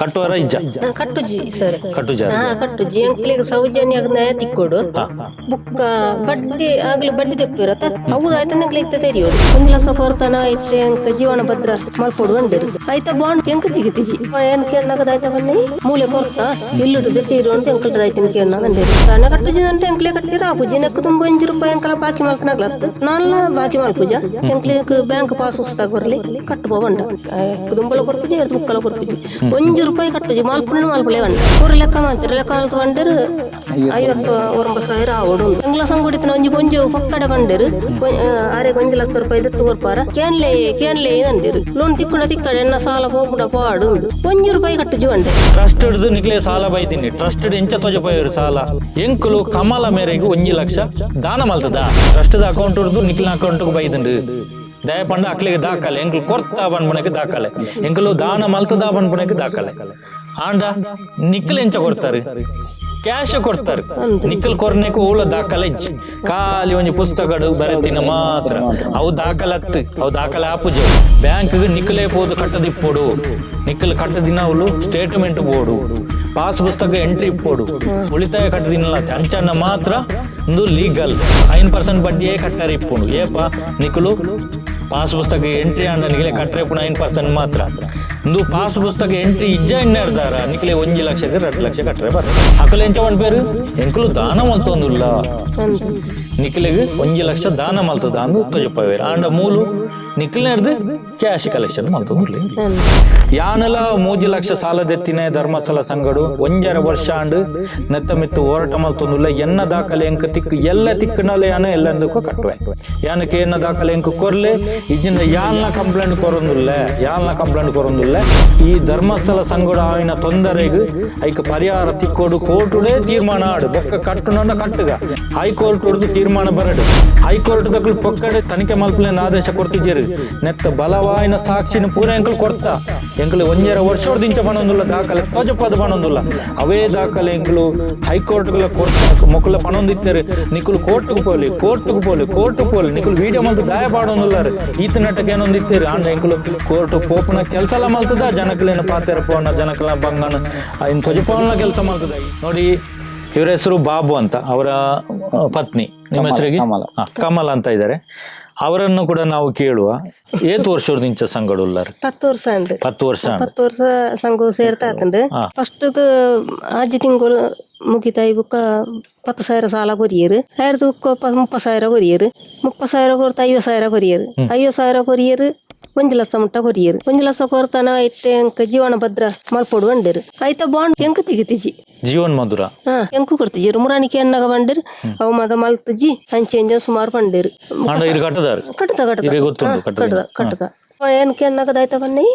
ಕಟ್ಟುವರ ಇಜ್ಜ. ಕಟ್ಟುಜಿ ಸರ್. ಕಟ್ಟು ಜಾರ ಹಾ ಕಟ್ಟುಜಿ. ಅಂಕ್ಲಿಗೆ ಸೌಜನ್ಯ ನ್ಯಾಯ ತಿಕ್ಕೊಡು. ಬುಕ್ಕ ಬಡ್ಡಿ ಆಗ್ಲಿ ಬಡ್ಡಿ ತೆಪ್ಪಿರತ್ತ ಹೌದು ಆಯ್ತ ನಂಗೆ ಇತ್ತ ತೆರಿಯೋಡು ಒಂದು ಲಸ ಕೊರ್ತಾನ ಐತೆ ಅಂಕ ಜೀವನ ಭದ್ರ ಮಾಡ್ಕೊಡು ಅಂದಿರು. ಆಯ್ತಾ ಬಾಂಡ್ ಎಂಕ ತೆಗಿತಿಜಿ. ಏನ್ ಕೇಳನಾಗದ ಆಯ್ತಾ ಬನ್ನಿ. ಮೂಲೆ ಕೊರ್ತ ಇಲ್ಲುಡು ಜೊತೆ ಇರು ಅಂತ ಎಂಕಲ್ಟದ ಆಯ್ತು ಕೇಳನಾಗ ಅಂದಿರು. ತಾನ ಕಟ್ಟುಜಿ ಅಂತ ಎಂಕ್ಲೆ ಕಟ್ಟಿರ ಆ ಪೂಜೆ ನೆಕ್ಕ ತುಂಬ ಒಂಜಿ ರೂಪಾಯಿ ಅಂಕಲ ಬಾಕಿ ಮಾಡ್ಕನಾಗ್ಲತ್ತು ನಾನ್ಲ ಬಾಕಿ ಮಾಡ್ಪೂಜ ಎಂಕ್ಲಿಗೆ ಬ್ಯಾಂಕ್ ಪಾಸ್ ಉಸ್ತಾಗ ಬರ್ಲಿ. ಕಟ್ಟುಬೋ ಬಂಡ. ದುಂಬಲ ಕೊರ್ಪುಜಿ ಎರಡು ಮುಕ್ಕಲ ಕೊರ್ಪುಜಿ. ಒಂಜಿ ರೂಪಾಯಿ ಕಟ್ಟುಜಿ ಮಾಲ್ಪುಣ ಮಾಲ್ಪುಳೆ ಬಂಡ ಊರ ಲೆಕ್ಕ ಮಾಡ್ತಾರೆ ಒಂಜಿ ಒಂಜು ಪಕ್ಕಡೆ ಬಂಡರು ಆರೆ ಒಂಜಿ ಲಕ್ಷ ರೂಪಾಯಿ ದತ್ತು ಬರ್ಪಾರ ಕೇನ್ಲೆ ಕೇನ್ಲೆ ಅಂದಿರು. ಲೋನ್ ತಿಕ್ಕುಂಡ ತಿಕ್ಕಡೆ ಎನ್ನ ಸಾಲ ಹೋಗ್ಬಿಡ ಪಾಡು ಒಂಜಿ ರೂಪಾಯಿ ಕಟ್ಟುಜಿ ಬಂಡೆ ಟ್ರಸ್ಟ್ ನಿಕ್ಲೆ ಸಾಲ ಟ್ರಸ್ಟ್ ಎಂಚ ಸಾಲ. ಎಂಕುಲು ಕಮಲ ಮೇರೆಗೆ ಒಂಜಿ ಲಕ್ಷ ದಾನ ಅಕೌಂಟ್ ದಾಖಲೆ. ದಾನ ಆಂಡ ನಿಕ್ಲ್ ಎಂಚ ಕೊಡ್ತಾರೆ. ಕ್ಯಾಶ್ ಕೊಡ್ತಾರೆ. ನಿಕ್ಕಲ್ ಕೊರ್ನೆಕ್ ಊಳ ದಾಖಲೆ ಇಜ್ಜಿ ಖಾಲಿ ಒಂದು ಪುಸ್ತಕ ಬರೆದಿನ ಮಾತ್ರ. ಅವು ದಾಖಲೆ ಹತ್ತು ಅವು ದಾಖಲೆ ಆಪುಜೆ ಬ್ಯಾಂಕ್ ನಿಖಲೆ ಪೋದು ಕಟ್ಟದಿಪ್ಪೋಡು ನಿಕ್ಕಲ್ ಕಟ್ಟದಿನ ಅವಳು ಸ್ಟೇಟ್ಮೆಂಟ್ ಬೋಡು. ಪಾಸ್ ಪುಸ್ತಕ ಎಂಟ್ರಿ ಇಪ್ಪೋಡು ಉಳಿತಾಯ ಕಟ್ಟದಿನಲ್ಲ ಅಂಚನ್ನ ಮಾತ್ರ ಒಂದು ಲೀಗಲ್ ಐನ್ ಪರ್ಸೆಂಟ್ ಬಡ್ಡಿಯೇ ಕಟ್ಟಾರೆ ಇಪ್ಪುಂಡು ಏಪಾ ನಿಕ್ಕಲು ಪಾಸ್ ಪುಸ್ತಕ ಎಂಟ್ರಿ ಆಂಡ ನಿಖಲೆ ಕಟ್ರೆ ಪುಣ ಐನ್ ಪರ್ಸೆಂಟ್ ಮಾತ್ರ. ಒಂದು ಪಾಸ್ ಪುಸ್ತಕ ಎಂಟ್ರಿ ಇಜ್ಜ ಇನ್ನರ್ದಾರ ನಿಖಲೆ ಒಂಜಿ ಲಕ್ಷಕ್ಕೆ ಎರಡು ಲಕ್ಷ ಕಟ್ಟರೆ ಬರ್ತದೆ ಎಂತ ಎಂಚ ಮಾಡ್ಬೇರು ಎಂಕಲು ದಾನ ಮಲ್ತೊಂದುಲ್ಲ ನಿಖಲೆಗೆ ಒಂದು ಒಂಜಿ ಲಕ್ಷ ದಾನ ಮಲ್ತದ ಅಂದು ತಜಪ್ಪ ಆಂಡ ಮೂಲು ನಿಖಿಲ್ನರ್ದು ಕ್ಯಾಶ್ ಕಲೆಕ್ಷನ್ ಮಲ್ತೊಂದುರ್ಲಿ ಯಾನೆಲ್ಲ ಮೂಜಿ ಲಕ್ಷ ಸಾಲದೆತ್ತಿನ ಧರ್ಮಸ್ಥಳ ಸಂಗಡು ಒಂಜರ ವರ್ಷ ಆಂಡ್ ನೆತ್ತ ಮಿತ್ತು ಹೋರಾಟ ಮಲ್ತೊಂದುಲ್ಲ ಎನ್ನ ದಾಖಲೆ ಎಂಕ ತಿಕ್ಕು ಎಲ್ಲ ತಿಕ್ಕನಲ್ಲ ಯಾನ ಎಲ್ಲಂದಕ್ಕೂ ಕಟ್ಟುವೆ ಯಾನಕ್ಕೆ ಎನ್ನ ದಾಖಲೆ ಎಂಕ ಕೊರ್ಲೆ ಇಜಿಂದ ಯಾಲ್ನ ಕಂಪ್ಲೇಂಟ್ ಕೊರೊಂದುಲ್ಲ ಯಾಲ್ನ ಕಂಪ್ಲೇಂಟ್ ಕೊರೊಂದುಲ್ಲ ಈ ಧರ್ಮಸ್ಥಳ ಸಂಗಡು ಆಯ್ನ ತೊಂದರೆಗೆ ಐಕ ಪರಿಹಾರ ತಿಕ್ಕೋಡು ಕೋರ್ಟುಡೇ ತೀರ್ಮಾನ ಆಡು. ಬೊಕ್ಕ ಕಟ್ಟುನನ್ನ ಕಟ್ಟುಗ. ಹೈಕೋರ್ಟ್ ಹೊಡೆದು ತೀರ್ಮಾನ ಬರಡು. ಹೈಕೋರ್ಟ್ ದಕ್ಕಳು ಪೊಕ್ಕಡೆ ತನಿಖೆ ಮಲ್ಪಲೇನ ಆದೇಶ ಕೊಡ್ತಿದ್ದೀರಿ ನೆತ್ತ ಬಲವಾಯಿನ ಸಾಕ್ಷಿನ ಪೂರ ಎಂಕಲ್ ಕೊಡ್ತಾ. ಎಂಕಲು ಒಂಜರ ವರ್ಷ ದಿಂಚ ಪಣೊಂದುಲ್ಲ ದಾಖಲೆ ತೋಜಪದ ಪಣೊಂದುಲ್ಲ ಅವೇ ದಾಖಲೆ ಎಂಕಲು ಹೈಕೋರ್ಟ್ ಕೊಡ್ತಾ ಮೊಕ್ಕಲ ಪಣೊಂದಿತ್ತೇರು ನಿಕುಲು ಕೋರ್ಟ್ಗೆ ಪೋಲಿ ಕೋರ್ಟ್ಗೆ ಪೋಲಿ ಕೋರ್ಟ್ ಪೋಲಿ. ನಿಕುಲು ವಿಡಿಯೋ ಮಲ್ತು ದಾಯ ಪಾಡೊಂದುಲ್ಲಾರು ಈತ ನಟಕ್ಕೆ ಏನೊಂದಿತ್ತೇರು ಆಂಡ ಎಂಕಲು ಕೋರ್ಟ್ ಪೋಪನ ಕೆಲಸ ಎಲ್ಲ ಮಲ್ತದ ಜನಕಲೇನ ಪಾತೆರ ಪೋನ ಜನಕಲ ಬಂಗನ. ಇನ್ ತೊಜಪವನ ಕೆಲಸ ಮಲ್ತದ. ನೋಡಿ ಇವರ ಹೆಸರು ಬಾಬು ಅಂತ ಅವರ ಪತ್ನಿ. ನಿಮ್ಮ ಹೆಸರಿಗೆ ಕಮಲ. ಕಮಲ್ ಅಂತ ಇದ್ದಾರೆ ಅವರನ್ನು ಕೂಡ ನಾವು ಕೇಳುವ. ಏತು ವರ್ಷದಿಂದ ಸಂಗಡ ಉಳ್ಳಾರ? ಹತ್ತು ವರ್ಷ ಅಂಡ್ ಹತ್ತು ವರ್ಷ ಹತ್ತು ವರ್ಷ ಸಂಘ ಸೇರ್ತಾ ಆತಂಡ್ ಹಾ. ಫಸ್ಟ್ ಆಜಿ ತಿಂಗಳು ಮುಗಿತಾಯಿ ಬುಕ್ಕ ಪತ್ತು ಸಾವಿರ ಸಾಲ ಕೊರಿಯರು. ಎರಡು ಮುಪ್ಪತ್ತು ಸಾವಿರ ಕೊರಿಯರು. ಮುಪ್ಪತ್ತು ಸಾವಿರ ಕೊರ್ತ ಐವತ್ತು ಸಾವಿರ ಕೊರಿಯರು. ಐವತ್ತು ಸಾವಿರ ಕೊರಿಯರು ಒಂಜಿ ಲಸ ಮುಟ್ಟ ಕೊರಿಯರು. ಒಂಜಿ ಲಸ ಕೊರ್ತಾನ ಐತೆ ಅಂಕ ಜೀವನ ಭದ್ರ ಮಲ್ಪೊಡು ಬಂಡೇರು ಐತ ಬಾಂಡ್ ಎಂಕ ತೆಗಿತಿಜಿ. ಜೀವನ್ ಮಧುರ. ಹಾ ಎಂಕು ಕೊಡ್ತಿಜಿ. ಮುರಾಣಿಕೆ ಅನ್ನಗ ಬಂಡೇರು ಅವು ಮದ ಮಲ್ತಜಿ ಅಂಚೆಂಜ ಸುಮಾರು ಬಂಡೇರು. ಕಟ್ಟದ? ಕಟ್ಟದ ಕಟ್ಟದ. ಕಟ್ಟದ ಏನ್ ಕೆನ್ನಗದಾಯ್ತ ಬನ್ನಿ?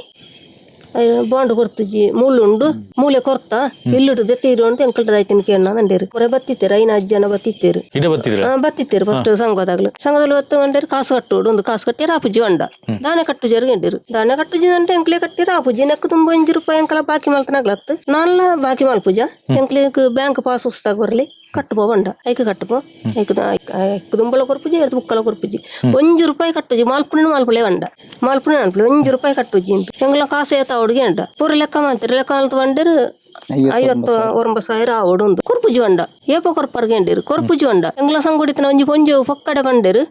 ಬಾಂಡ್ ಕೊಡ್ತಿಜಿ ಮುಳ್ಳುಂಡು ಮೂಲೆ ಕೊರ್ತ ಇಲ್ಲುಡು ಜೊತೆ ಇರು ಅಂತ ಎಂಕಲ್ಟದಾಯ್ತಿನ ಕೇಳನ ನಂಡೇರು ಹೊರೆ ಬತ್ತಿತ್ತೇರು ಐನ ಅಜ್ಜ ಜನ ಬತ್ತಿತ್ತೇರು. ಇದೇ ಬತ್ತಿದ್ರ? ಆ, ಬತ್ತಿತ್ತೇರು ಫಸ್ಟ್ ಸಂಘದಾಗ್ಲು. ಸಂಘದಲ್ಲಿ ಬತ್ತು ಅಂಡೇರು ಕಾಸು ಕಟ್ಟೋಡು ಒಂದು ಕಾಸು ಕಟ್ಟಿ ರಾಪುಜಿ ಪೂಜೆ ಅಂಡ ದಾನೆ ಕಟ್ಟು ಜರು ಗಂಡೇರು ದಾನೆ ಕಟ್ಟುಜಿ ಅಂತ ಎಂಕ್ಲೆ ಕಟ್ಟಿ ರಾಪುಜಿ ನಕ್ಕ ನೆಕ್ ತುಂಬ ಇಂಜಿ ರೂಪಾಯಿ ಎಂಕಲ ಬಾಕಿ ಮಾಲ್ತನಾಗ್ಲಾಗ್ತು ನಾಲ್ಲ ಬಾಕಿ ಮಾಲ್ಪುಜ. ಎಂಕ್ಲೆ ಬ್ಯಾಂಕ್ ಪಾಸ್ ಉಸ್ತಾಗ ಬರ್ಲಿ. ಐಕ ಐಕ ದುಂಬಲ ಕೊರ್ಪುಜಿ ಎರಡು ಮುಕ್ಕಲ ಕೊರ್ಪುಜಿ ಒಂಜಿ ರೂಪಾಯಿ ಕಟ್ಟುಜಿ ಮಾಲ್ಪುಣ ಮಾಲ್ಪುಳೆ ಬಂಡ ಮಾಲ್ಪುಣ ಅನ್ಪುಳೆ ಒಂಜಿ ರೂಪಾಯಿ ಕಟ್ಟುಜಿ ಅಂತ ಎಂಗ್ಲ ಕಾಸು ಏತ ಹುಡುಗಿ ಅಂಡ ಪೂರ ಲೆಕ್ಕ ಮಾಡ್ತಾರೆ ಲೆಕ್ಕ ಅಂತ ಬಂಡರು ಐವತ್ತು ಒಂಬತ್ತು ಸಾವಿರ ಆವಡು ಒಂದು ಕೊರ್ಪುಜಿ ಬಂಡ ಏಪ ಕೊರ್ಪರ್ಗೆ ಅಂಡಿರು ಕೊರ್ಪುಜಿ ಬಂಡ ಎಂಗ್ಲ ಸಂಗುಡಿತನ ಒಂಜಿ ಪೊಂಜು ಪಕ್ಕಡೆ ಬಂಡೇರು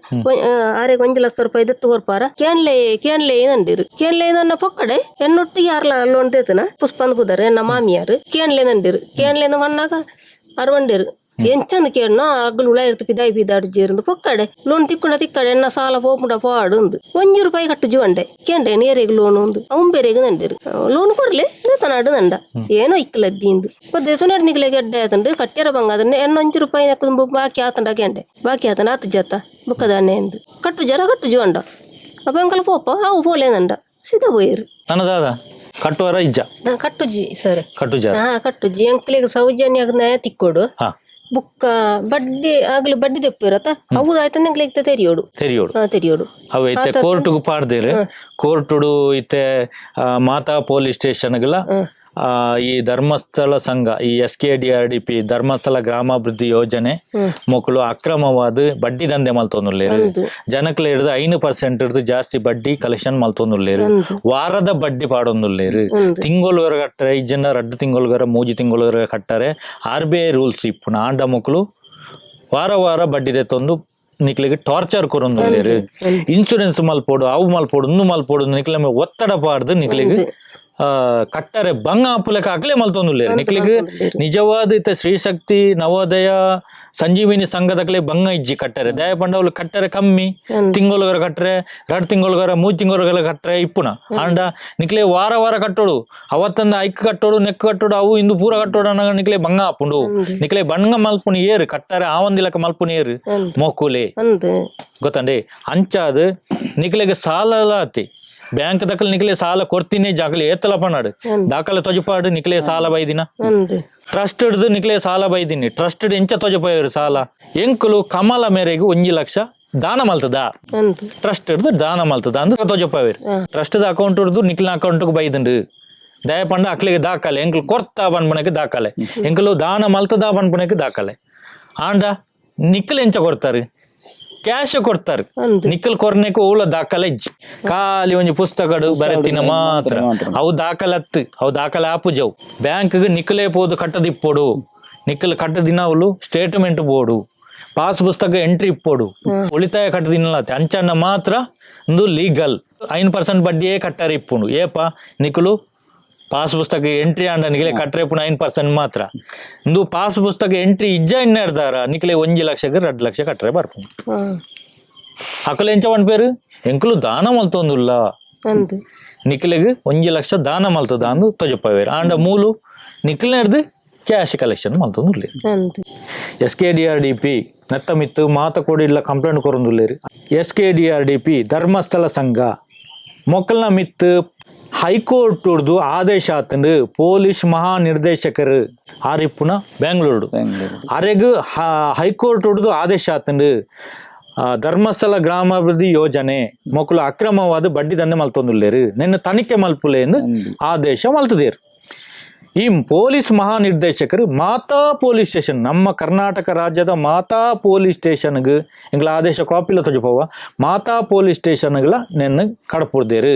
ಆರೆ ಒಂಜಿ ಲಕ್ಷ ರೂಪಾಯಿ ದತ್ತು ಕೊರ್ಪಾರ ಕೇನ್ಲೆ ಕೇನ್ಲೆ ಅಂಡೇರು ಕೇನ್ಲೆ ನನ್ನ ಪೊಕ್ಕಡೆ ಎನ್ನೊಟ್ಟಿಗೆ ಯಾರ್ಲ ಲೋನ್ ತೇತನ ಪುಷ್ಪಂದ್ ಕುದಾರೆ ಎನ್ನ ಮಾಮಿಯಾರು ಕೇನ್ಲೆ ಅಂಡೇರು ಕೇನ್ಲೆ ಮಣ್ಣಾಗ ಅರವಂಡೇರು ಏನ್ ಚಂದ ಕೇಳಣ ಅಗ್ಲು ಉಳ ಇರ್ತು ದಾಯಿ ಬೀದಾಡ್ಜಿ ಇರಂದು ಪೊಕ್ಕಡೆ ಲೋನ್ ತಿಕ್ಕುಂಡ ತಿಕ್ಕಡೆ ಎನ್ನ ಸಾಲ ಪೋಪುಂಡ ಪಾಡುಂದು. ಒಂಜಿ ರೂಪಾಯಿ ಕಟ್ಟು ಜುವಂಡೆ. ಕೆಂಡೆ ನೇರೆಗ್ ಲೋನ್ ಒಂದು ಅವನ್ ಬೇರೆಗ್ ನಂಡಿರು ಲೋನ್ ಕೊರ್ಲೆ ನೇತನಾಡು ನಂಡ ಏನೋ ಇಕ್ಕಲದ್ದೀಂದು ಬದ್ದೆ ಸುನಾಡ್ ನಿಗ್ಲೆ ಗೆಡ್ಡೆ ಆತಂಡು ಕಟ್ಟಿರ ಬಂಗ ಅದನ್ನ ಎನ್ನೊಂಜಿ ರೂಪಾಯಿ ನಕ್ಕದು ಬಾಕಿ ಆತಂಡ ಕೆಂಡೆ ಬಾಕಿ ಆತನ ಆತ ಜತ ಬುಕ್ಕದಾನೆ ಎಂದು. ಕಟ್ಟು ಜರ ಕಟ್ಟು ಜುವಂಡ. ಅಪ್ಪ ಪೋಪ ಅವು ಪೋಲೇನಂಡ ಸೀದ ಹೋಯರು ಅನ್ನದಾದ ಕಟ್ಟುವರ ಇಜ್ಜ? ಕಟ್ಟುಜಿ ಸರ್ ಕಟ್ಟುಜ ಹಾ ಕಟ್ಟುಜಿ ಅಂಕಲಿಗೆ ಸೌಜನ್ಯಾಗ ತಿಕ್ಕೋಡು. ಬುಕ್ಕ ಬಡ್ಡಿ ಆಗ್ಲಿ ಬಡ್ಡಿ ತೆಪ್ಪಿರತ್ತ ಹೌದು ಆಯ್ತು ನಂಗೆ ಇತ್ತ ತೆರಿಯೋಡು. ತೆರಿಯೋಡು. ಹಾ ತೆರಿಯೋಡು. ಅವು ಇತ್ತೆ ಕೋರ್ಟ್ಗೆ ಕೋರ್ಟ್ ಕೋರ್ಟುಡು ಇತ್ತೆ ಆ, ಮಾತಾ ಪೊಲೀಸ್ ಸ್ಟೇಷನ್ಗೆಲ್ಲ ಆ, ಈ ಧರ್ಮಸ್ಥಳ ಸಂಘ ಈ S K D R D P Dharmasthala ಗ್ರಾಮಾಭಿವೃದ್ಧಿ ಯೋಜನೆ ಮಕ್ಕಳು ಅಕ್ರಮವಾದ ಬಡ್ಡಿ ದಂಧೆ ಮಲ್ತೊಂದುಲ್ಲೇರು ಜನಕ್ಕೆ ಜನಕ್ಲೆ ಹಿಡಿದು ಐನು ಪರ್ಸೆಂಟ್ ಹಿಡಿದು ಜಾಸ್ತಿ ಬಡ್ಡಿ ಕಲೆಕ್ಷನ್ ಮಲ್ತೊಂದುಲ್ಲೇರು ವಾರದ ಬಡ್ಡಿ ಪಾಡೊಂದುಲ್ಲೇರು ಹೌದು. ತಿಂಗಳವರ ಕಟ್ಟರೆ ಈ ಜನ ರಡ್ಡು ತಿಂಗಳಗರ ಮೂಜಿ ತಿಂಗಳು ಕಟ್ಟರೆ ಆರ್ ಬಿ ಐ ರೂಲ್ಸ್ ಇಪ್ಪುನ ಆಂಡ ಮಕ್ಕಳು ವಾರ ವಾರ ಬಡ್ಡಿ ತೆತ್ತೊಂದು ನಿಕ್ಲಿಗೆ ಟಾರ್ಚರ್ ಕೊರೊಂದುಲ್ಲೇರು ಇನ್ಶೂರೆನ್ಸ್ ಮಲ್ಪೋಡು ಅವು ಮಲ್ಪೋಡು ಇನ್ನು ಮಲ್ಪೋಡು ನಿಕ್ಲ ಒತ್ತಡ ಪಾಡ್ದು ನಿಕ್ಲಿಗೆ ಕಟ್ಟರೆ ಬಂಗ ಆಪುಲೆಕ ಅಕ್ಲೆ ಮಲ್ತೊಂದುಲ್ಲೇರು ನಿಕ್ಲಿಗ್ ನಿಜವಾದ ಇತ್ತ ಶ್ರೀಶಕ್ತಿ ನವೋದಯ ಸಂಜೀವಿನಿ ಸಂಘದಕ್ಲೆ ಬಂಗ ಇಜ್ಜಿ ಕಟ್ಟರೆ. ದಯ ಪಂಡವಲು ಕಟ್ಟರೆ ಕಮ್ಮಿ ತಿಂಗಳಗರ ಕಟ್ಟರೆ ಎರಡು ತಿಂಗಳಗರ ಮೂರು ತಿಂಗಳಗರ ಕಟ್ಟರೆ ಇಪ್ಪುನ. ಆಂಡ ನಿಕ್ಲೆ ವಾರ ವಾರ ಕಟ್ಟೋಡು. ಅವತ್ತಂದ ಐಕ್ ಕಟ್ಟೋಡು ನೆಕ್ ಕಟ್ಟೋಡು ಅವು ಇಂದು ಪೂರ ಕಟ್ಟೋಡು ಅನ್ನೋ ನಿಕ್ಲೆ ಬಂಗ ಆಪುಂಡು ನಿಕ್ಲೆ ಬಂಗ ಮಲ್ಪುನಿ ಏರು ಕಟ್ಟರೆ ಆವಂದಿಲಕ ಮಲ್ಪುನಿ ಏರು ಮೋಕುಲೆ. ಗೊತ್ತಂಡಿ? ಅಂಚಾದು ನಿಕ್ಲೆಗೆ ಸಾಲ ಆತಿ ಬ್ಯಾಂಕ್ ದಕ್ಕಲ್ ನಿಕ್ಲೆ ಸಾಲ ಕೊಡ್ತೀನಿ ಜಾಗಲಿ ಏತಲ ಪನಾಡು ದಾಖಲೆ ತೊಜಪಾಡು ನಿಕ್ಲೆ ಸಾಲ ಬೈದಿನ. ಟ್ರಸ್ಟ್ ಹಿಡ್ದು ನಿಕ್ಲೆ ಸಾಲ ಬೈದಿನಿ. ಟ್ರಸ್ಟ್ ಎಂಚ ತೊಜಪಾಯರು ಸಾಲ. ಎಂಕುಲು ಕಮಲ ಮೇರೆಗೆ ಒಂಜಿ ಲಕ್ಷ ದಾನ ಮಲ್ತದ. ಟ್ರಸ್ಟ್ ಹಿಡ್ದು ದಾನ ಮಲ್ತದ ಅಂದ್ರೆ ತೊಜಪಾಯರು. ಟ್ರಸ್ಟ್ ಅಕೌಂಟ್ ಹಿಡ್ದು ನಿಕ್ಲಿನ ಅಕೌಂಟ್ಗೆ ಬೈದಂಡು ದಯಪಂಡ ಅಕ್ಲಿಗೆ ದಾಖಲೆ ಎಂಕ್ಲು ಕೊರ್ತಾ ಬನ್ಪಣಕ್ಕೆ ದಾಖಲೆ. ಎಂಕ್ಲು ದಾನ ಮಲ್ತದ ಬನ್ಪಣಕ್ಕೆ ದಾಖಲೆ. ಆಂಡ ನಿಕ್ಲೆ ಎಂಚ ಕೊಡ್ತಾರೆ ಕ್ಯಾಶ್ ಕೊಡ್ತಾರೆ. ನಿಖಲ್ ನಿಕ್ಕಲ್ ಕೊರ್ನೆಕ್ ಉಲ ದಾಖಲೆ ಖಾಲಿ ಒಂಜಿ ಪುಸ್ತಕಡು ಬರೆತಿನ ಮಾತ್ರ ಅವು ದಾಖಲೆ ಹತ್ತು ಅವು ದಾಖಲೆ ಆಪುಜವು ಬ್ಯಾಂಕ್ಗೆ ನಿಕ್ಕಲೇ ಪೋದು ಕಟ್ಟದಿಪ್ಪೋಡು ನಿಕ್ಕಲ್ ಕಟ್ಟದಿನ ಅವಳು ಸ್ಟೇಟ್ಮೆಂಟ್ ಬೋಡು. ಪಾಸ್ ಪುಸ್ತಕ ಎಂಟ್ರಿ ಇಪ್ಪೋಡು. ಉಳಿತಾಯ ಕಟ್ಟದಿನಲ್ಲ ಅಂಚನ್ನ ಮಾತ್ರ ಒಂದು ಲೀಗಲ್ ಐನ್ ಪರ್ಸೆಂಟ್ ಬಡ್ಡಿಯೇ ಕಟ್ಟಾರೆ ಇಪ್ಪುಂಡು. ಏಪ ನಿಕ್ಕಲು ಪಾಸ್ ಪುಸ್ತಕ ಎಂಟ್ರಿ ಆಂಡ ನಿಕ್ಲೆ ಕಟ್ರೆ ಪು ನೈನ್ ಪರ್ಸೆಂಟ್ ಮಾತ್ರ. ಇಂದು ಪಾಸ್ ಪುಸ್ತಕ ಎಂಟ್ರಿ ಇಜ್ಜ ಇನ್ನೆಡ್ದಾರ ನಿಖಲೆ ಒಂಜಿ ಲಕ್ಷಕ್ಕೆ ಎರಡು ಲಕ್ಷ ಕಟ್ರೆ ಬರ್ಪುಂಡು ಅಕಲ ಎಂಚ ಎಂಚ ಪೇರು? ಎಂಕಲು ದಾನ ಮಲ್ತೊಂದುಲ್ಲ. ನಿಖಲೆಗೆ ನಿಕ್ಲೆಗ್ ಒಂಜಿ ಲಕ್ಷ ದಾನ ಮಲ್ತದ ಅಂದು ತೊಜಪ್ಪವೇರು ಆಂಡ ಮೂಲು ನಿಕ್ಲೆರ್ದು cash collection ಮಲ್ತೊಂದುಲ್ಲೆ S K D R D P ನೆತ್ತ ಮಿತ್ತು ಮಾತ ಕೊಡಿಲ್ಲ complaint ಕೊರೊಂದುಲ್ಲೇರಿ. S K D R D P Dharmasthala ಸಂಘ. ಮೊಕ್ಕಲ್ನ ಮಿತ್ತು ಹೈಕೋರ್ಟ್ ಉಡ್ದು ಆದೇಶ ಆತಂದು ಪೊಲೀಸ್ ಮಹಾನಿರ್ದೇಶಕರು ಆರಿಪ್ಪುನ ಬೆಂಗಳೂರು. ಅರೆಗು ಹೈಕೋರ್ಟ್ ಉಡ್ದು ಆದೇಶ ಆತಂದು ಧರ್ಮಸ್ಥಳ ಗ್ರಾಮಾಭಿವೃದ್ಧಿ ಯೋಜನೆ ಮೊಕ್ಕಲು ಅಕ್ರಮವಾದ ಬಡ್ಡಿ ದಂಧೆ ಮಲ್ತೊಂದುಲ್ಲೇರು. ನಿನ್ನ ತನಿಖೆ ಮಲ್ಪುಲೆ ಎಂದು ಆದೇಶ ಮಲ್ತದೇರು. ಈ ಪೊಲೀಸ್ ಮಹಾನಿರ್ದೇಶಕರು ಮಾತಾ ಪೊಲೀಸ್ ಸ್ಟೇಷನ್ ನಮ್ಮ ಕರ್ನಾಟಕ ರಾಜ್ಯದ ಮಾತಾ ಪೊಲೀಸ್ ಸ್ಟೇಷನ್ಗೆ ಎಂಗ್ಲ ಆದೇಶ ಕಾಪಿಲ ತೊಜಪವ ಮಾತಾ ಪೊಲೀಸ್ ಸ್ಟೇಷನ್ಗಳ ನೆನ್ನ ಕಡಪುಡ್ದೇರು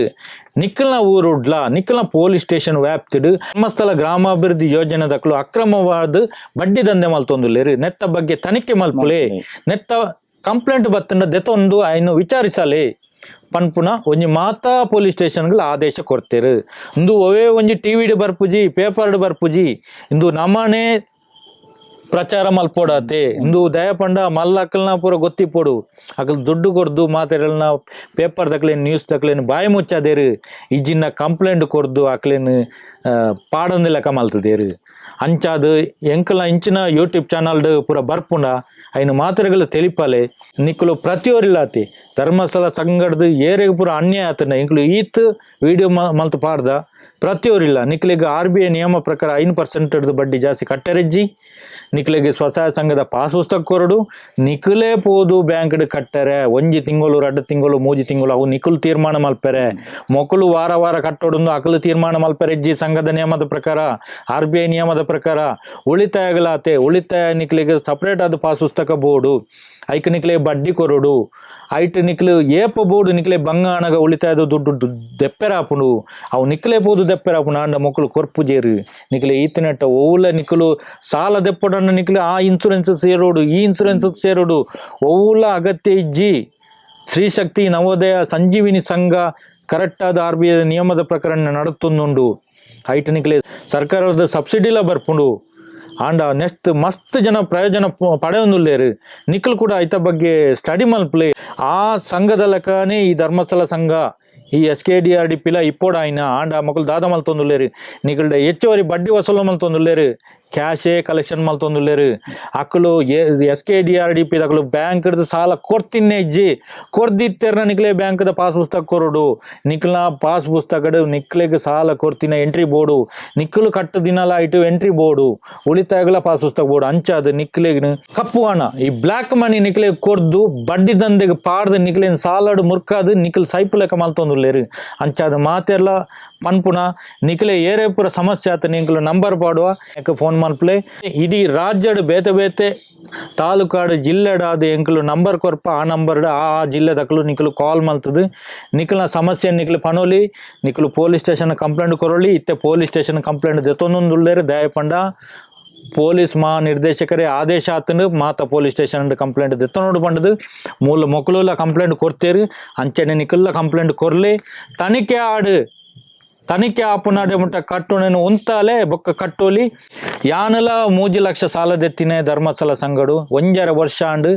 ನಿಕ್ಕಲ್ನ ಊರುಡ್ಲ ನಿಕ್ಕಲ್ನ ಪೊಲೀಸ್ ಸ್ಟೇಷನ್ ವ್ಯಾಪ್ತಿಡು ಧರ್ಮಸ್ಥಳ ಗ್ರಾಮಾಭಿವೃದ್ಧಿ ಯೋಜನೆ ದಕ್ಕಲು ಅಕ್ರಮವಾದ ಬಡ್ಡಿ ದಂಧೆ ಮಲ್ತೊಂದುಲ್ಲೇರು. ನೆತ್ತ ಬಗ್ಗೆ ತನಿಖೆ ಮಲ್ಪುಲೆ ನೆತ್ತ ಕಂಪ್ಲೇಂಟ್ ಬತ್ತಂಡ ದೆತೊಂದು ಆಯ್ನು ವಿಚಾರಿಸಲೇ. ಪನ್ಪುನ ಒಂಜಿ ಮಾತಾ ಪೊಲೀಸ್ ಸ್ಟೇಷನ್ಗಳ ಆದೇಶ ಕೊಡ್ತೇರು. ಇಂದು ಒವೇ ಒಂಜಿ ಟಿವಿಡ್ ಬರ್ಪುಜಿ, ಪೇಪರ್ಡ್ ಬರ್ಪುಜಿ, ಇಂದು ನಮನೆ ಪ್ರಚಾರ ಮಲ್ಪೋಡತ್ತೆ ಇಂದು ದಯಪಂಡ ಮಲ್ಲ ಅಕ್ಕಲ್ನ ಪೂರ ಗೊತ್ತಿಪ್ಪೋಡು ಅಕಲ್ ದುಡ್ಡು ಕೊಡ್ದು ಮಾತಾಡಲ್ನ ಪೇಪರ್ ದಕ್ಲೇನು, ನ್ಯೂಸ್ ದಕ್ಲೇನು ಬಾಯಿ ಮುಚ್ಚಾದೇರು. ಇಜ್ಜಿನ ಕಂಪ್ಲೇಂಟ್ ಕೊಡ್ದು ಅಕ್ಲೇನು ಪಾಡೊಂದು ಲೆಕ್ಕ ಮಲ್ತದೇರು. ಅಂಚಾದು ಎಂಕಲ ಇಂಚಿನ ಯೂಟ್ಯೂಬ್ ಚಾನಲ್ಡ್ ಪೂರ ಬರ್ಪುಂಡ ಐನು ಮಾತ್ರೆಗಳು ತೆಲಿಪಾಲೆ. ನಿಕ್ಕಲು ಪ್ರತಿಯೊರಿಲ್ಲಾತಿ. ಧರ್ಮಸ್ಥಳ ಸಂಗಡದು ಏರೆಗೆ ಪೂರ ಅನ್ಯಾಯ ಆತನ ಇಂಕ್ಲು ಈತ್ ವಿಡಿಯೋ ಮಲ್ತು ಪಾಡ್ದ. ಪ್ರತಿಯೊರಿಲ್ಲ ನಿಖಲಿಗೆ ಆರ್ ಬಿ ಐ ನಿಯಮ ಪ್ರಕಾರ ಐದು ಪರ್ಸೆಂಟ್ ಹಿಡಿದು ಬಡ್ಡಿ ಜಾಸ್ತಿ ಕಟ್ಟರೆಜ್ಜಿ ನಿಖಲಿಗೆ ಸ್ವಸಹಾಯ ಸಂಘದ ಪಾಸ್ ಪುಸ್ತಕ ಕೊರಡು. ನಿಕ್ಲೇ ಪೋದು ಬ್ಯಾಂಕ್ ಕಟ್ಟರೆ. ಒಂಜಿ ತಿಂಗಳು ಎರಡು ತಿಂಗಳು, ಮೂಜಿ ತಿಂಗಳು ಅವು ನಿಕುಲು ತೀರ್ಮಾನ ಮಲ್ಪೆರೆ. ಮೊಕಲು ವಾರ ವಾರ ಕಟ್ಟೋಡೊಂದು ಅಕಲು ತೀರ್ಮಾನ ಮಲ್ಪೆರೆಜ್ಜಿ ಸಂಘದ ನಿಯಮದ ಪ್ರಕಾರ, ಆರ್ ಬಿ ಐ ನಿಯಮದ ಪ್ರಕಾರ. ಉಳಿತಾಯಗಳಾತೆ. ಉಳಿತಾಯ ನಿಖಲಿಗೆ ಸಪ್ರೇಟ್ ಆದ ಪಾಸ್ ಪುಸ್ತಕ ಬೋರ್ಡು. ಐಕ್ ನಿಕ್ಲೆ ಬಡ್ಡಿ ಕೊರಡು. ಐಟ್ ನಿಕ್ಲು ಏಪ ಬೋಡು ನಿಕ್ಲೆ ಬಂಗಾಣಗ ಉಳಿತಾಯದ ದುಡ್ಡು ದೆಪ್ಪೆರಾಪುಂಡು ಅವು ನಿಕ್ಲೆ ಬೋದು ದೆಪ್ಪೆರಾಪುಂಡು ಆಂಡ ಕೊರ್ಪು ಜೇರು ನಿಕ್ಲೆ ಈತನೆಟ್ಟ ಒವ್ಲ ನಿಕ್ಲು ಸಾಲ ದೆಪ್ಪಡನ್ನ ನಿಕ್ಲೆ ಆ ಇನ್ಸೂರೆನ್ಸ್ ಸೇರೋಡು, ಈ ಇನ್ಸೂರೆನ್ಸ್ ಸೇರೋಡು. ಒವ್ವುಲ ಅಗತ್ಯ ಇಜ್ಜಿ. ಶ್ರೀಶಕ್ತಿ ನವೋದಯ ಸಂಜೀವಿನಿ ಸಂಘ ಕರೆಕ್ಟಾದ ಆರ್ ಬಿ ಐ ನಿಯಮದ ಪ್ರಕರಣ ನಡತೊಂದುಂಡು. ಐಟ್ ನಿಕ್ಲೆ ಸರ್ಕಾರದ ಸಬ್ಸಿಡಿಲ ಬರ್ಪುಂಡು. ಆಂಡ ನೆಕ್ಸ್ಟ್ ಮಸ್ತ್ ಜನ ಪ್ರಯೋಜನ ಪಡೆಯೊಂದುಲ್ಲೇರು ನಿಖಲ್ ಕೂಡ ಐತ ಬಗ್ಗೆ ಸ್ಟಡಿ ಮಲ್ಪಲೆ. ಆ ಸಂಘದ ಲೆಕ್ಕನೇ ಈ ಧರ್ಮಸ್ಥಳ ಸಂಘ. ಈ S K D R D ಪಿಲ ಇಪ್ಪೋಡ ಆಯ್ನ ಆಂಡ ಮಕ್ಕಳು ದಾದ ಮಲ್ತೊಂದುಲ್ಲೇರು ನಿಕಲ್ಡ ಹೆಚ್ಚುವರಿ ಬಡ್ಡಿ ವಸೂಲು ಮಲ್ತೊಂದುಲ್ಲೇರು ಕ್ಯಾಶೇ ಕಲೆಕ್ಷನ್ ಮಲ್ತೊಂದುಲ್ಲೇರು ಅಕ್ಕಲು S K D R D P ಬ್ಯಾಂಕ್ದ ಸಾಲ ಕೊಡ್ತಿನ್ನೆ ಇಜ್ಜಿ ಕೊರ್ದಿತ್ತೇರ್ನ ನಿಕ್ಲೆ ಬ್ಯಾಂಕ್ದ ಪಾಸ್ ಪುಸ್ತಕ ಕೊರಡು ನಿಕ್ಲ ಪಾಸ್ ಪುಸ್ತಕಡು ನಿಕ್ಲೆಗ್ ಸಾಲ ಕೊರ್ತಿನ ಎಂಟ್ರಿ ಬೋರ್ಡು ನಿಕ್ಕಲು ಕಟ್ಟು ದಿನಲ ಇಟ್ಟು ಎಂಟ್ರಿ ಬೋರ್ಡು ಉಳಿತಾಯಗಳ ಪಾಸ್ ಪುಸ್ತಕ ಬೋರ್ಡು ಅಂಚಾದ ನಿಕ್ಲೆಗ್ ಕಪ್ಪು ಹಣ ಈ ಬ್ಲಾಕ್ ಮನಿ ನಿಕ್ಲೆ ಕೊರ್ದು ಬಡ್ಡಿ ದಂಧೆಗೆ ಪಾಡ್ದು ನಿಕ್ಲೆನ್ ಸಾಲಡು ಮುರ್ಕಾದು ನಿಕ್ಲ್ ಸೈಪು ಲೆಕ್ಕ ಮಲ್ತೊಂದು ಅಂಚಾದ ಮಾತೆಲ್ಲ ಮನ್ಪುನ, ನಿಖಲೆ ಏರೇ ಪೂರ ಸಮಸ್ಯೆ ಆತ ನಿಂಕಲು ನಂಬರ್ ಪಾಡುವ. ಯಾಕೆ ಫೋನ್ ಮಲ್ಪಲೆ ಇಡೀ ರಾಜ್ಯಡ್ ಬೇತೆ ಬೇತೆ, ತಾಲೂಕಾಡು ಜಿಲ್ಲೆಡಾದ ಎಂಕಲು ನಂಬರ್ ಕೊರ್ಪ, ಆ ನಂಬರ್ ಆ ಜಿಲ್ಲೆ ದಕ್ಕಲು ನಿಖಲು ಕಾಲ್ ಮಲ್ತದು. ನಿಖಲ ಸಮಸ್ಯೆ ನಿಖಲು ಪನೋಲಿ, ನಿಖಲು ಪೊಲೀಸ್ ಸ್ಟೇಷನ್ ಕಂಪ್ಲೇಂಟ್ ಕೊರೊಲಿ, ಇತ್ತೆ ಪೊಲೀಸ್ ಸ್ಟೇಷನ್ ಕಂಪ್ಲೇಂಟ್ ದೆತ್ತೊಂದೊಂದು ಉಳ್ಳೇರು ದಯಪಂಡ ಪೊಲೀಸ್ ಮಹಾ ನಿರ್ದೇಶಕರೇ ಆದೇಶ ಆತನು ಮಾತ ಪೊಲೀಸ್ ಸ್ಟೇಷನ್ ಕಂಪ್ಲೇಂಟ್ ದೆತ್ತ ನೋಡು ಪಂಡದು ಮೂಲ ಮೊಕ್ಕಲುಲ್ಲ ಕಂಪ್ಲೇಂಟ್ ಕೊಡ್ತೇರು, ಅಂಚನೆ ನಿಕಲ್ಲ ಕಂಪ್ಲೇಂಟ್ ಕೊರ್ಲಿ. ತನಿಖೆ ಆಡು. ತನಿಖೆ ಆಪುನಾಡೆ ಮುಟ್ಟ నేను ಉಂತಾಲೆ, ಬೊಕ್ಕ ಕಟ್ಟೋಲಿ. ಯಾನಲ ಮೂಜಿ ಲಕ್ಷ ಸಾಲದೆತ್ತಿನ ಧರ್ಮಸ್ಥಳ ಸಂಗಡು, ಒಂಜರ ವರ್ಷ ಅಂಡು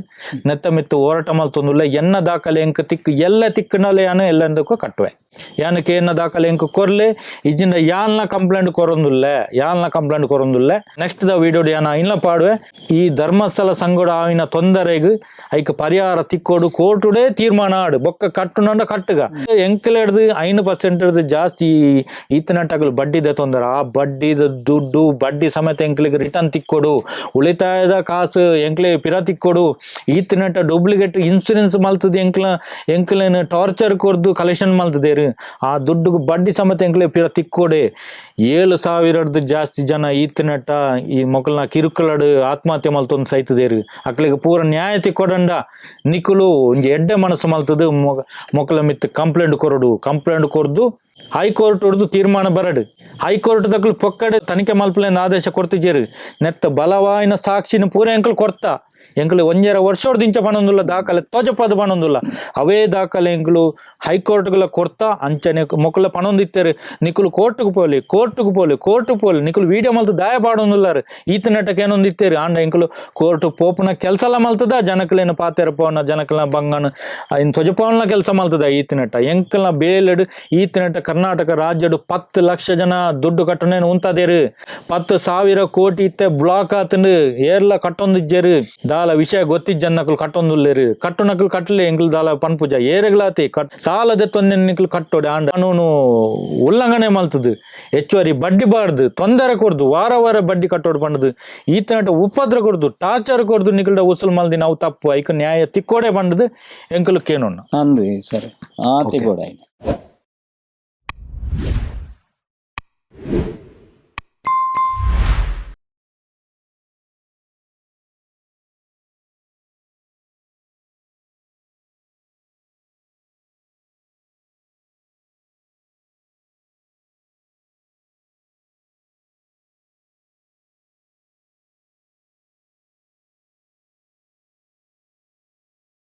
ನೆತ್ತ ಮಿತ್ತು ಹೋರಾಟ ಮಲ್ತೊಂದುಲ್ಲ, ಎನ್ನ ದಾಖಲೆ ಎಂಕ ತಿಕ್ಕು ಎಲ್ಲ ತಿಕ್ಕನಲ್ಲೇ ಯಾನು ಎಲ್ಲಂದಕ್ಕೂ ಕಟ್ಟುವೆ. ಯಾನಕ್ಕೆ ಎನ್ನ ದಾಖಲೆ ಎಂಕ ಕೊರ್ಲೆ ಇಜಿಂದ ಯಾಲ್ನ ಕಂಪ್ಲೇಂಟ್ ಕೊರೊಂದುಲ್ಲ, ಯಾಲ್ನ ಕಂಪ್ಲೇಂಟ್ ಕೊರೊಂದುಲ್ಲ. ನೆಕ್ಸ್ಟ್ ದ ವಿಡಿಯೋ ಯಾನ ಇನ್ನ ಪಾಡುವೆ. ಈ ಧರ್ಮಸ್ಥಳ ಸಂಗಡ ಆವಿನ ತೊಂದರೆಗ್ ಐಕ್ ಪರಿಹಾರ ತಿಕ್ಕೋಡು, ಕೋರ್ಟುಡೇ ತೀರ್ಮಾನ ಆಡು. ಬೊಕ್ಕ ಕಟ್ಟುನಂಡ ಕಟ್ಟುಗ. ಎಂಕ್ಲೆಡ್ದು ಐನು ಪರ್ಸೆಂಟ್ ಜಾಸ್ತಿ ಈತನಟಗಳು ಬಡ್ಡಿದ ತೊಂದರೆ. ಆ ಬಡ್ಡಿದ ದುಡ್ಡು, ಬಡ್ಡಿ ಸಮೇತ ಎಂಕ್ಲಿಗೆ ರಿಟರ್ನ್ ತಿಕ್ಕೊಡು. ಉಳಿತಾಯದ ಕಾಸು ಎಂಕ್ಲೆ ಪಿರ ತಿಕ್ಕೊಡು. ಈತನಟ ಡೂಪ್ಲಿಕೇಟ್ ಇನ್ಸೂರೆನ್ಸ್ ಮಲ್ತದ ಎಂಕ್ಲ, ಎಂಕ್ಲೇನು ಟಾರ್ಚರ್ ಕೊರ್ದು ಕಲೆಕ್ಷನ್ ಮಲ್ತದೇರು. ಆ ದುಡ್ಡು ಬಡ್ಡಿ ಸಮೇತ ಎಂಕ್ಲೆ ಪಿರ ತಿಕ್ಕೊಡೆ. ಏಳು ಸಾವಿರದ್ದು ಜಾಸ್ತಿ ಜನ ಈತನಟ ಈ ಮೊಕಲ್ನ ಕಿರುಕುಳಡು ಆತ್ಮಹತ್ಯೆ ಮಲ್ತೊಂದು ಸೈತದೇರು. ಅಕ್ಲಿಗೆ ಪೂರ ನ್ಯಾಯ ತಿಕ್ಕೊಡಂಡ ನಿಕುಲು ಒಂಜಿ ಎಡ್ಡೆ ಮನಸ್ಸು ಮಲ್ತದು ಮೊಕಲ ಮಿತ್ ಕಂಪ್ಲೇಂಟ್ ಕೊರಡು, ಕಂಪ್ಲೇಂಟ್ ಕೊರ್ದು ಹೈಕೋರ್ಟ್ ಹೊಡೆದು ತೀರ್ಮಾನ ಬರಡು. ಹೈಕೋರ್ಟ್ ದಕ್ಕಲು ಪೊಕ್ಕಡೆ ತನಿಖೆ ಮಲ್ಪಲೆಂದು ಆದೇಶ ಕೊಡ್ತಿದ್ದೀರಿ ನೆತ್ತ ಬಲವಾಯಿನ ಸಾಕ್ಷಿನ ಪೂರ ಎಂಕಲ್ ಕೊಡ್ತಾ ಎಂಕಲು ಒಂಜರ ವರ್ಷೋಡ್ ದಿಂಚ ಪಣೊಂದುಲ್ಲ ದಾಖಲೆ ತೋಜಪದ ಪಣೊಂದುಲ್ಲ ಅವೇ ದಾಖಲೆ ಎಂಕಲು ಹೈಕೋರ್ಟ್ಗಳ ಕೊಡ್ತಾ ಅಂಚನೆ ಮೊಕಲ ಪಣೊಂದಿತ್ತೇರು ನಿಕುಲು ಕೋರ್ಟ್ಗೆ ಪೋಲಿ ಕೋರ್ಟ್ಗೆ ಪೋಲಿ ಕೋರ್ಟ್ ಪೋಲಿ. ನಿಕುಲು ವೀಡಿಯೋ ಮಲ್ತು ದಾಯ ಪಾಡೊಂದುಲ್ಲಾರು ಈತ ನೆಟ್ಟಕ್ಕೆ ಏನೊಂದಿತ್ತೇರಿ ಆಂಡ ಎಂಕಲು ಕೋರ್ಟ್ ಪೋಪನ ಕೆಲಸ ಮಲ್ತದ, ಜನಕಲೇನು ಪಾತೆರ ಪೋನ ಜನಕಲ್ನ ಬಂಗನ ಇನ್ ತ್ವಜಪವನ ಕೆಲಸ ಮಲ್ತದ ಈತನಟ ಎಂಕಲ್ನ ಬೇಲೆಡು ಈತನಟ ಕರ್ನಾಟಕ ರಾಜ್ಯಡು ಪತ್ತು ಲಕ್ಷ ಜನ ದುಡ್ಡು ಕಟ್ಟನೇನು ಉಂತದೇರು. ಪತ್ತು ಸಾವಿರ ಕೋಟಿ ಇತ್ತೆ ಬ್ಲಾಕ್ ಆತಂಡು ಏರ್ಲ ಕಟ್ಟೊಂದಿಜ್ಜೇರು. ದಾಲ ವಿಷಯ ಗೊತ್ತಿಜ್ಜನ್ನಕಲು ಕಟ್ಟೊಂದುಲ್ಲೇರು. ಕಟ್ಟುನಕಲ್ ಕಟ್ಟಲೆ ಎಂಕಲ್ ದಾಲ ಪನ್ ಪನ್ಪುಜ ಏರೆಗ್ಲಾತಿ ಕಟ್ ಸಾಲದ ತೊಂದೆನಿಕಲು ಕಟ್ಟೋಡೆ ಆಂಡ. ಕಾನೂನು ಉಲ್ಲಂಘನೆ ಮಲ್ತದು ಹೆಚ್ಚುವರಿ ಬಡ್ಡಿ ಬಾರ್ದು, ತೊಂದರೆ ಕೊಡ್ದು, ವಾರ ವಾರ ಬಡ್ಡಿ ಕಟ್ಟೋಡ್ ಪಂಡದು ಈತನಟ ಉಪದ್ರ ಕೊಡ್ದು, ಟಾರ್ಚರ್ ಕೊಡ್ದು ನಿಕಲ್ಡ ಉಸುಲ್ ಮಲ್ದಿ ನಾವು ತಪ್ಪು. ನ್ಯಾಯ ತಿಕ್ಕೋಡೆ ಪಂಡದು ಎಂಕಲು ಕೇನೊನ್ನ ಅಂದು ಸರಿ. ಆತಿ ಕೂಡ